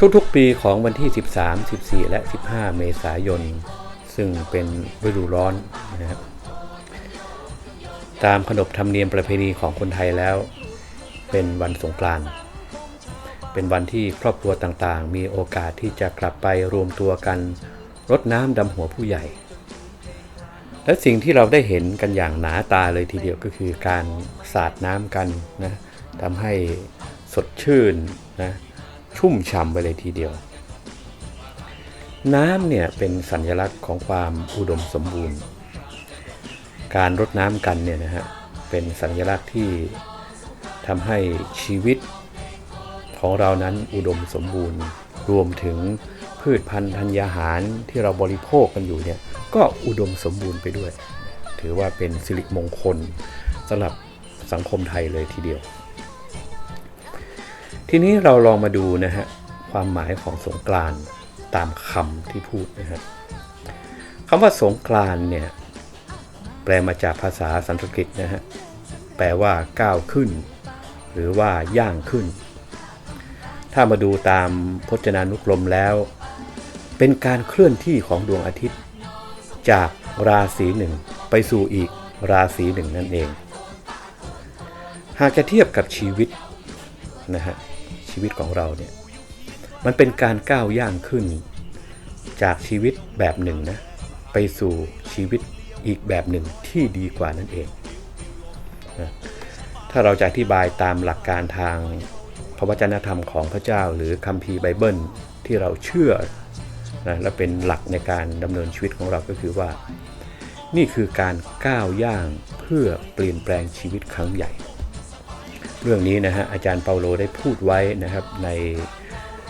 ทุกๆปีของวันที่ 13 14 และ 15 เมษายน ซึ่งเป็นฤดูร้อนนะครับตามขนบธรรมเนียมประเพณีของคนไทยแล้ว เป็นวันสงกรานต์เป็นวันที่ครอบครัวต่างๆ มีโอกาสที่จะกลับไปรวมตัวกันรดน้ำดำหัวผู้ใหญ่ และสิ่งที่เราได้เห็นกันอย่างหนาตาเลยทีเดียวก็คือการสาดน้ำกันนะทำให้สดชื่นนะ ชุ่มฉ่ำไปเลยทีเดียว น้ำเนี่ยเป็นสัญลักษณ์ของความอุดมสมบูรณ์ การรดน้ำกันเนี่ยนะฮะเป็นสัญลักษณ์ที่ทำให้ชีวิตของเรานั้นอุดมสมบูรณ์ รวมถึงพืชพันธุ์ธัญญาหารที่เราบริโภคกันอยู่เนี่ยก็อุดมสมบูรณ์ไปด้วย ถือว่าเป็นสิริมงคลสำหรับสังคมไทยเลยทีเดียว ทีนี้เราลองมาดูนะฮะความหมายของสงกรานตามคำที่พูดนะฮะคำว่าสงกรานเนี่ยแปลมาจากภาษาสันสกฤตนะฮะแปลว่าก้าวขึ้น หรือว่าย่างขึ้น ถ้ามาดูตามพจนานุกรมแล้ว เป็นการเคลื่อนที่ของดวงอาทิตย์ จากราศีหนึ่งไปสู่อีกราศีหนึ่งนั่นเอง หากจะเทียบกับชีวิตนะฮะ ชีวิตของเราเนี่ยมันเป็นการก้าวย่างขึ้น จากชีวิตแบบหนึ่งนะไปสู่ชีวิตอีกแบบหนึ่งที่ดีกว่านั่นเองนะถ้าเราจะอธิบายตามหลักการทางพระวจนะธรรมของพระเจ้า หรือคัมภีร์ไบเบิลที่เราเชื่อนะและเป็นหลักในการดำเนินชีวิตของเราก็คือว่า นี่คือการก้าวย่างเพื่อเปลี่ยนแปลงชีวิตครั้งใหญ่ เรื่องนี้นะฮะอาจารย์เปาโลได้พูดไว้นะครับใน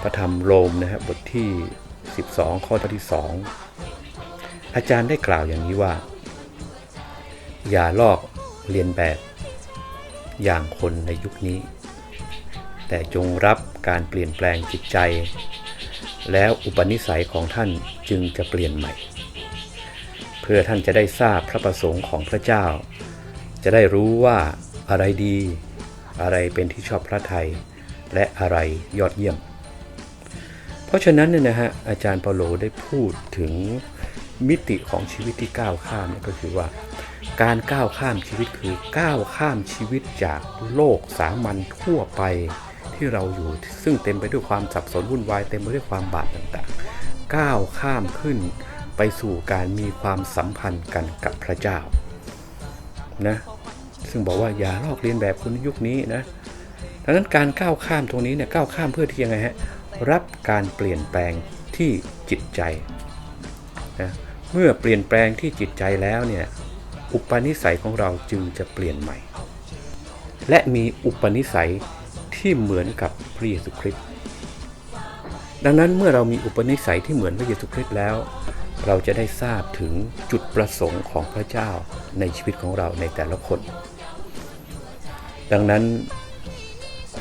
พระธรรมโรมนะฮะบทที่ 12 ข้อที่ 2 อาจารย์ได้กล่าวอย่างนี้ว่า อย่าลอกเรียนแบบอย่างคนในยุคนี้ แต่จงรับการเปลี่ยนแปลงจิตใจ แล้วอุปนิสัยของท่านจึงจะเปลี่ยนใหม่ เพื่อท่านจะได้ทราบพระประสงค์ของพระเจ้า จะได้รู้ว่าอะไรดี อะไรเป็นที่ชอบพระทัยและอะไรยอดเยี่ยม เพราะฉะนั้นเนี่ยนะฮะอาจารย์เปาโลได้พูดถึงมิติของชีวิตที่ก้าวข้ามเนี่ยก็คือว่า การก้าวข้ามชีวิตคือก้าวข้ามชีวิตจากโลกสามัญทั่วไปที่เราอยู่ซึ่งเต็มไปด้วยความสับสนวุ่นวายเต็มไปด้วยความบาปต่างๆ ก้าวข้ามขึ้นไปสู่การมีความสัมพันธ์กันกับพระเจ้านะ ซึ่งบอกว่าอย่าลอกเลียนแบบคนยุคนี้นะดังนั้นการก้าวข้ามตรงนี้เนี่ยก้าวข้ามเพื่อที่ยังไงฮะรับการเปลี่ยนแปลงที่จิตใจนะเมื่อเปลี่ยนแปลงที่จิตใจแล้วเนี่ยอุปนิสัยของเราจึงจะเปลี่ยนใหม่ และมีอุปนิสัยที่เหมือนกับพระเยซูคริสต์ดังนั้นเมื่อเรามีอุปนิสัยที่เหมือนพระเยซูคริสต์แล้ว เราจะได้ทราบถึงจุดประสงค์ของพระเจ้าในชีวิตของเราในแต่ละคน ดังนั้น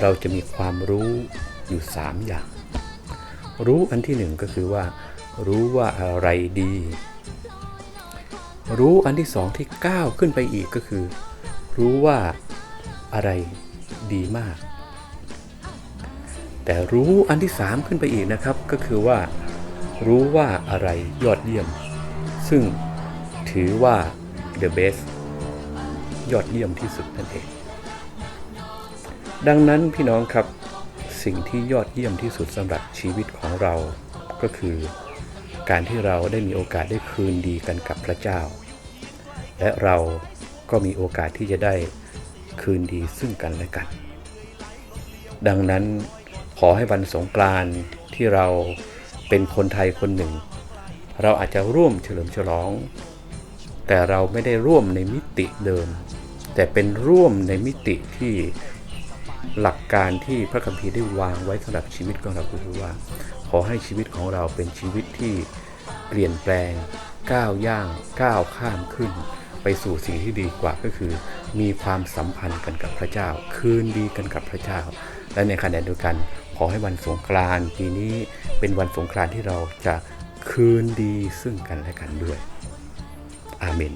เราจะมีความรู้อยู่ 3 อย่าง รู้อันที่หนึ่งก็คือว่า รู้ว่าอะไรดี รู้อันที่สองที่ก้าวขึ้นไปอีกก็คือ รู้ว่าอะไรดีมาก แต่รู้อันที่สามขึ้นไปอีกนะครับก็คือว่า รู้ว่าอะไรยอดเยี่ยม ซึ่งถือว่า the best ยอดเยี่ยมที่สุดนั่นเอง ดังนั้นพี่น้องครับสิ่งที่ยอดเยี่ยมที่สุดสำหรับชีวิตของเรา ก็คือ การที่เราได้มีโอกาสได้คืนดีกันกับพระเจ้า และเราก็มีโอกาสที่จะได้คืนดีซึ่งกันและกัน ดังนั้นขอให้วันสงกรานต์ที่เรา เป็นคนไทยคนหนึ่ง เราอาจจะร่วมเฉลิมฉลอง แต่เราไม่ได้ร่วมในมิติเดิม แต่เป็นร่วมในมิติที่หลักการที่พระคัมภีร์ได้วางไว้สำหรับชีวิตของเราคือว่า ขอให้ชีวิตของเราเป็นชีวิตที่เปลี่ยนแปลงก้าวย่างก้าวข้ามขึ้น ไปสู่สิ่งที่ดีกว่าก็คือ มีความสัมพันธ์กันกับพระเจ้า คืนดีกันกับพระเจ้า และในขณะเดียวกัน ขอให้วันสงกรานต์ปีนี้เป็นวันสงกรานต์ที่เราจะคืนดีซึ่งกันและกันด้วย อาเมน